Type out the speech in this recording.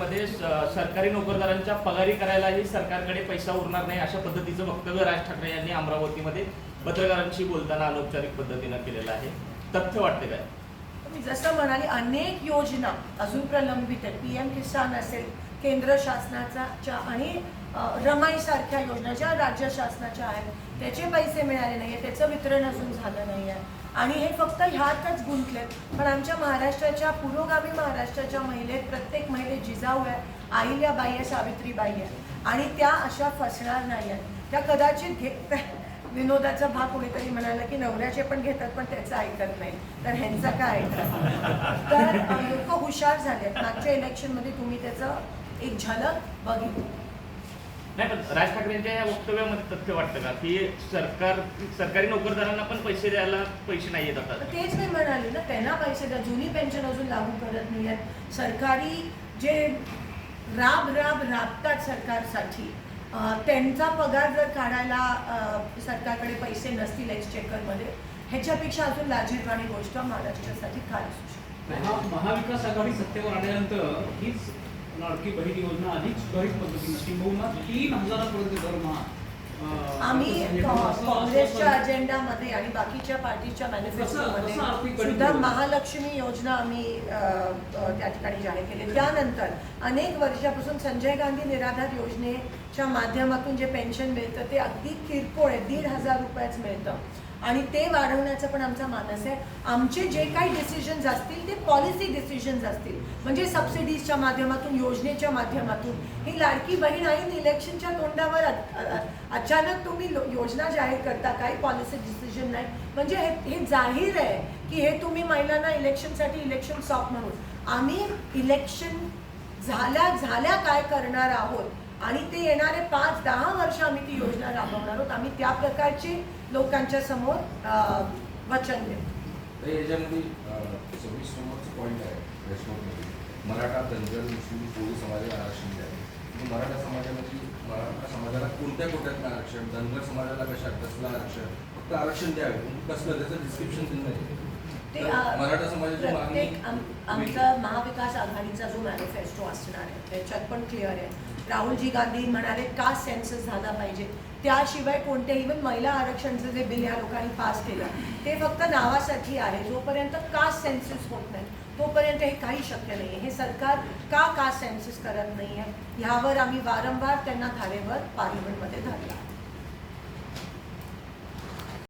मध्ये सरकारी नोकरदारांच्या पगारी करायलाही सरकारकडे पैसा उरणार नाही अशा पद्धतीचं वक्तव्य राज ठाकरे यांनी अमरावतीमध्ये पत्रकारांशी बोलताना अनौपचारिक पद्धतीनं केलेलं आहे. तथ्य वाटते काय? मी जसं म्हणाले अनेक योजना अजून प्रलंबित आहेत. पी एम किसान असेल केंद्र शासनाचा च्या आणि रमाईसारख्या रमाई सारख्या योजना ज्या राज्य शासनाच्या आहेत त्याचे पैसे मिळाले नाही त्याचं वितरण अजून झालं नाही आहे आणि हे फक्त ह्यातच गुंतलेत. पण आमच्या महाराष्ट्राच्या पुरोगामी महाराष्ट्राच्या महिलेत प्रत्येक महिलेत जिजाऊ आहे अहिल्याबाई आहे सावित्रीबाई आहे. आणि त्या अशा फसणार नाही आहेत त्या कदाचित घेत विनोदाचा भाग कोणीतरी म्हणाला की नवऱ्याचे पण घेतात पण त्याचं ऐकत नाही. तर ह्यांचा काय ऐकत तर लोक हुशार झालेत. मागच्या इलेक्शनमध्ये तुम्ही त्याचं एक झलक बघितली. नाही पण राज ठाकरे यांच्या या वक्तव्यामध्ये तथ्य वाटतं का? की सरकार सरकारी नोकरदारांना पण पैसे द्यायला पैसे नाही येत आता. तेच मी म्हणाले ना त्यांना पैसे द्या. जुनी पेन्शन अजून लागू करत नाही आहेत. सरकारी जे राब राब राबतात सरकारसाठी त्यांचा पगार जर काढायला सरकारकडे पैसे नसतील एक्सचेकरमध्ये ह्याच्यापेक्षा अजून लाजीरवाणी गोष्ट महाराष्ट्रासाठी काय असू शकते. महा महाविकास आघाडी सत्तेवर आल्यानंतर हीच लाडकी बहीण योजना अधिक सुधारित पद्धतीने किंबहुना तीन हजारापर्यंत दरमहा आम्ही असं- काँग्रेसच्या अजेंडामध्ये आणि बाकीच्या पार्टीच्या मॅनिफेस्टोमध्ये सुद्धा? महालक्ष्मी योजना आम्ही त्या ठिकाणी जाहीर केली. त्यानंतर अनेक वर्षापासून संजय गांधी निराधार योजनेच्या माध्यमातून जे पेन्शन मिळतं ते अगदी किरकोळ आहे. दीड हजार रुपयाच मिळतं. आणि ते वाढवण्याचा पण आमचा मानस आहे. आमचे जे काही डिसिजन्स असतील ते पॉलिसी डिसिजन्स असतील. म्हणजे सबसिडीजच्या माध्यमातून योजनेच्या माध्यमातून. ही लाडकी बहीण आणि इलेक्शनच्या तोंडावर अचानक तुम्ही लो- योजना जाहीर करता. काही पॉलिसी डिसिजन नाही. म्हणजे हे हे जाहीर आहे की हे तुम्ही महिलांना इलेक्शनसाठी इलेक्शन सॉफ्ट म्हणून. आम्ही इलेक्शन झाल्या झाल्या काय करणार आहोत? आणि ते येणारे पाच दहा वर्ष आम्ही ती योजना राबवणार आहोत. आम्ही त्या प्रकारची लोकांच्या समोर वचन देतो तर याच्यामध्ये सव्वीस नंबरचं पॉईंट आहे मराठा धनगर मुस्लिम कोळी समाजाला आरक्षण द्यावे मराठा समाजामध्ये मराठा समाजाला कोणत्या कोट्यातलं आरक्षण धनगर समाजाला कशा कसलं आरक्षण? फक्त आरक्षण द्यावे. कसलं? त्याचं डिस्क्रिप्शन दिलं नाही ते मराठा समाजाची प्रत्येक आम- आमचा महाविकास आघाडीचा जो मॅनिफेस्टो असणार आहे त्याच्यात पण क्लिअर आहे. राहुलजी गांधी म्हणाले कास्ट सेन्सस झाला पाहिजे? त्याशिवाय कोणत्याही इव्हन महिला आरक्षणचं जे बिल या लोकांनी पास केलं ते फक्त नावासाठी आहे. जोपर्यंत कास्ट सेन्सस होत नाही तोपर्यंत हे काही शक्य नाही आहे हे सरकार का कास्ट सेन्सस करत नाही आहे ह्यावर आम्ही वारंवार त्यांना धारेवर पार्लमेंटमध्ये धरला